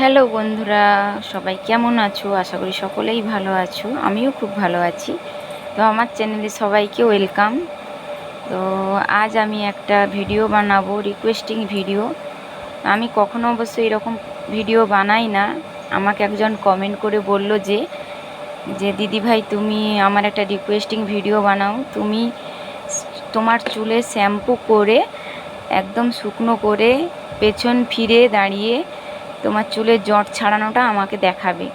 Hello বন্ধুরা, সবাই কেমন আছো? আশা করি সকলেই ভালো আছো। আমিও খুব ভালো আছি। তো আমার চ্যানেলে সবাইকে ওয়েলকাম। তো আজ আমি একটা ভিডিও বানাবো, রিকোয়েস্টিং ভিডিও। আমি কখনো অবশ্য এরকম ভিডিও বানাই না। আমাকে একজন কমেন্ট করে বলল যে যে দিদিভাই, তুমি আমার একটা রিকোয়েস্টিং ভিডিও বানাও। তুমি তোমার চুলে শ্যাম্পু করে, একদম শুকনো করে পেছন ফিরে দাঁড়িয়ে তোমার চুলের জট ছাড়ানোটা আমাকে দেখাবে।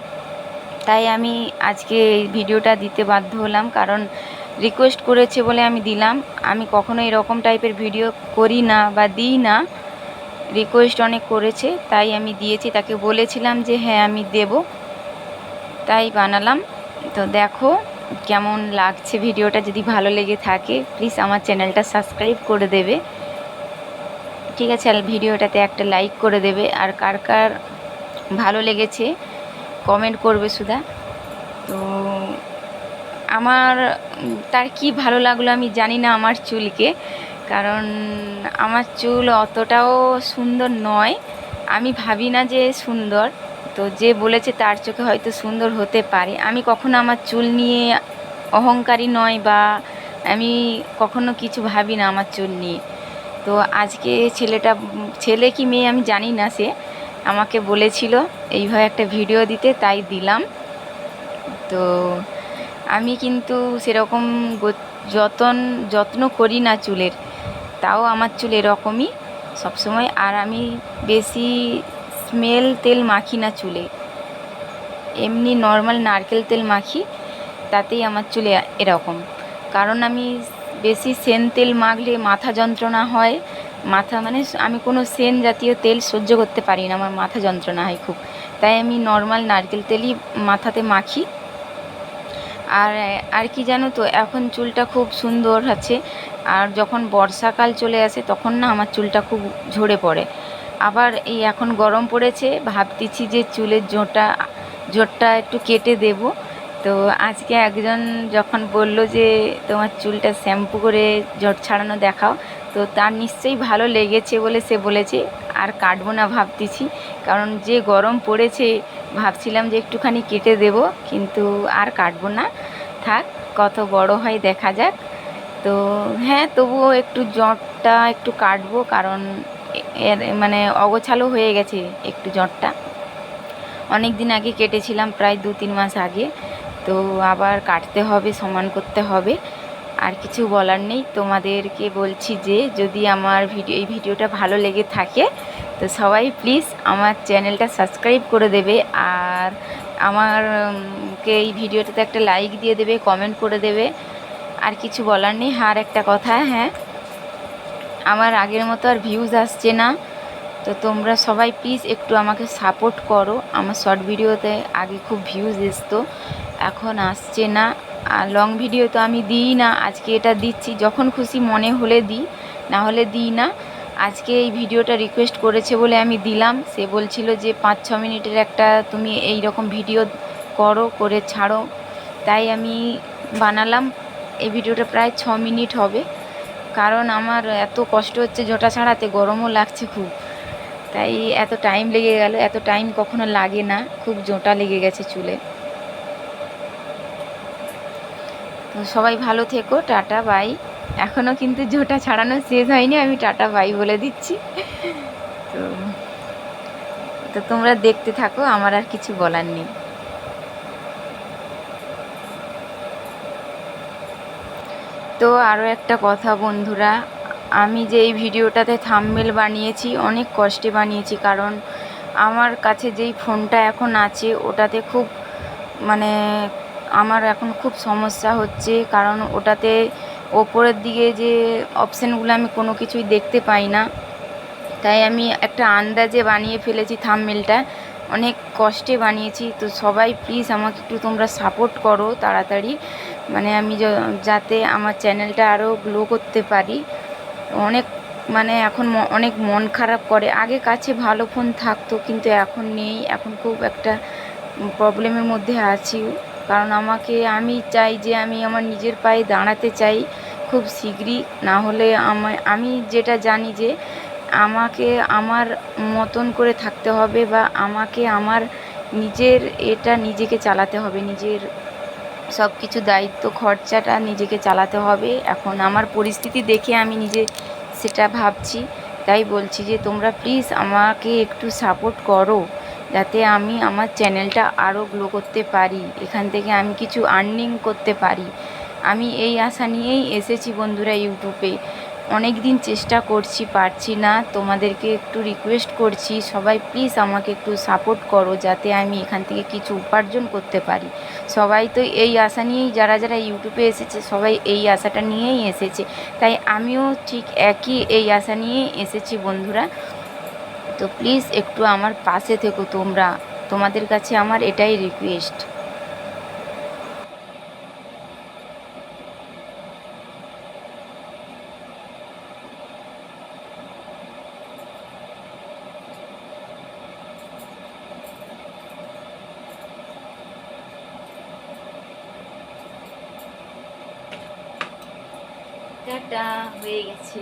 তাই আমি আজকে এই ভিডিওটা দিতে বাধ্য হলাম, কারণ রিকোয়েস্ট করেছে বলে আমি দিলাম। আমি কখনো এরকম টাইপের ভিডিও করি না বা দিই না। রিকোয়েস্ট অনেক করেছে, তাই আমি দিয়েছি। তাকে বলেছিলাম যে হ্যাঁ আমি দেব। তাই বানালাম। তো দেখো কেমন লাগছে ভিডিওটা। যদি ভালো লেগে থাকে প্লিজ আমার চ্যানেলটা সাবস্ক্রাইব করে দেবে। ঠিক আছে, আর ভিডিওটাতে একটা লাইক করে দেবে। আর কার কার ভালো লেগেছে কমেন্ট করবে সুধা। তো আমার, তার কি ভালো লাগল আমি জানি না আমার চুলকে, কারণ আমার চুল অতটাও সুন্দর নয়। আমি ভাবি না যে সুন্দর, তো যে বলেছে তার চোখে হয়তো সুন্দর হতে পারে। আমি কখনো আমার চুল নিয়ে অহংকারী নয় বা আমি কখনো কিছু ভাবি না আমার চুল নিয়ে। তো আজকে ছেলেটা, ছেলে কি মেয়ে আমি জানি না সে। আমাকে বলেছিল এইভাবে একটা ভিডিও দিতে, তাই দিলাম। তো আমি কিন্তু সেরকম যতন, যত্ন করি না চুলের, তাও আমার চুল এরকমই সবসময়। আর আমি বেশি স্মেল তেল মাখি না চুলে। এমনি নর্মাল নারকেল তেল মাখি, তাতেই আমার চুলে এরকম। কারণ আমি বেশি সেন তেল মাখলে মাথা যন্ত্রণা হয়। মাথা মানে আমি কোনো সেন জাতীয় তেল সহ্য করতে পারি না, আমার মাথা যন্ত্রণা হয় খুব। তাই আমি নর্মাল নারকেল তেলই মাথাতে মাখি। আর আর কি জানো তো, এখন চুলটা খুব সুন্দর আছে। আর যখন বর্ষাকাল চলে আসে তখন না আমার চুলটা খুব ঝরে পড়ে। আবার এই এখন গরম পড়েছে, ভাবতেছি যে চুলের জোঁটা জোরটা একটু কেটে দেবো। তো আজকে একজন যখন বলল যে তোমার চুলটা শ্যাম্পু করে জট ছাড়ানো দেখাও, তো তার নিশ্চয়ই ভালো লেগেছে বলে সে বলেছে। আর কাটবো না ভাবতেছি, কারণ যে গরম পড়েছে ভাবছিলাম যে একটুখানি কেটে দেব, কিন্তু আর কাটবো না। থাক, কত বড় হয় দেখা যাক। তো হ্যাঁ তবুও একটু জটটা একটু কাটবো, কারণ এর মানে অগোছালো হয়ে গেছে একটু জটটা। অনেক দিন আগে কেটেছিলাম, প্রায় দু তিন মাস আগে। তো আবার কাটতে হবে, সমান করতে হবে। আর কিছু বলার নেই। তোমাদেরকে বলছি যে, যদি আমার ভিডিও, এই ভিডিওটা ভালো লেগে থাকে, তো সবাই প্লিজ আমার চ্যানেলটা সাবস্ক্রাইব করে দেবে। আর আমারকে এই ভিডিওটাতে একটা লাইক দিয়ে দেবে কমেন্ট করে দেবে। আর কিছু বলার নেই। আর একটা কথা হ্যাঁ আমার আগের মতো আর ভিউজ আসছে না। তো তোমরা সবাই প্লিজ একটু আমাকে সাপোর্ট করো। আমার শর্ট ভিডিওতে আগে খুব ভিউজ এসতো। এখন আসছে না। আর লং ভিডিও তো আমি দিই না। আজকে এটা দিচ্ছি। যখন খুশি মনে হলে দিই, না হলে দিই না। আজকে এই ভিডিওটা রিকোয়েস্ট করেছে বলে আমি দিলাম। সে বলছিল যে পাঁচ ছ মিনিটের একটা তুমি এই রকম ভিডিও করো, করে ছাড়ো। তাই আমি বানালাম। এই ভিডিওটা প্রায় ছ মিনিট হবে। কারণ আমার এত কষ্ট হচ্ছে জোটা ছাড়াতে, গরমও লাগছে খুব। তাই এত টাইম লেগে গেল। এত টাইম কখনো লাগে না। খুব জোটা লেগে গেছে চুলে তো সবাই ভালো থেকো, টাটা, বাই। এখনও কিন্তু জোটা ছাড়ানো শেষ হয়নি, আমি টাটা, বাই বলে দিচ্ছি। তো তো তোমরা দেখতে থাকো, আমার আর কিছু বলার নেই। তো আরও একটা কথা বন্ধুরা, আমি যে এই ভিডিওটাতে থামমেল বানিয়েছি, অনেক কষ্টে বানিয়েছি, কারণ আমার কাছে যেই ফোনটা এখন আছে, ওটাতে খুব মানে আমার এখন খুব সমস্যা হচ্ছে, কারণ ওটাতে ওপরের দিকে যে অপশানগুলো আমি কোনো কিছুই দেখতে পাই না। তাই আমি একটা আন্দাজে বানিয়ে ফেলেছি থামমেলটা। অনেক কষ্টে বানিয়েছি, তো সবাই প্লিজ আমাকে একটু তোমরা সাপোর্ট করো তাড়াতাড়ি। মানে আমি যাতে আমার চ্যানেলটা আরও গ্লো করতে পারি। অনেক মানে এখন অনেক মন খারাপ করে। আগে কাছে ভালো ফোন থাকতো, কিন্তু এখন নেই। এখন খুব একটা প্রবলেমের মধ্যে আছি। কারণ আমাকে আমি চাই যে আমি আমার নিজের পায়ে দাঁড়াতে চাই খুব শীঘ্রই না হলে আমি যেটা জানি যে আমাকে আমার মতন করে থাকতে হবে বা আমাকে আমার নিজের এটা নিজেকে চালাতে হবে, নিজের সব কিছু দায়িত্ব, খরচাটা নিজেকে চালাতে হবে। এখন আমার পরিস্থিতি দেখে আমি নিজে সেটা ভাবছি, তাই বলছি যে তোমরা প্লিজ আমাকে একটু সাপোর্ট করো। যাতে আমি আমার চ্যানেলটা আরও গ্লো করতে পারি, এখান থেকে আমি কিছু আর্নিং করতে পারি। আমি এই আশা নিয়েই এসেছি বন্ধুরা ইউটিউবে। অনেক দিন চেষ্টা করছি, পারছি না। তোমাদেরকে একটু রিকোয়েস্ট করছি, সবাই প্লিজ আমাকে একটু সাপোর্ট করো, যাতে আমি এখান থেকে কিছু উপার্জন করতে পারি। সবাই তো এই আশা নিয়েই, যারা যারা ইউটিউবে এসেছে, সবাই এই আশাটা নিয়েই এসেছে। তাই আমিও ঠিক একই এই আশা নিয়েই এসেছি বন্ধুরা। তো প্লিজ একটু আমার পাশে থেকো তোমরা। তোমাদের কাছে আমার এটাই রিকোয়েস্ট টাটা, হয়ে গেছে।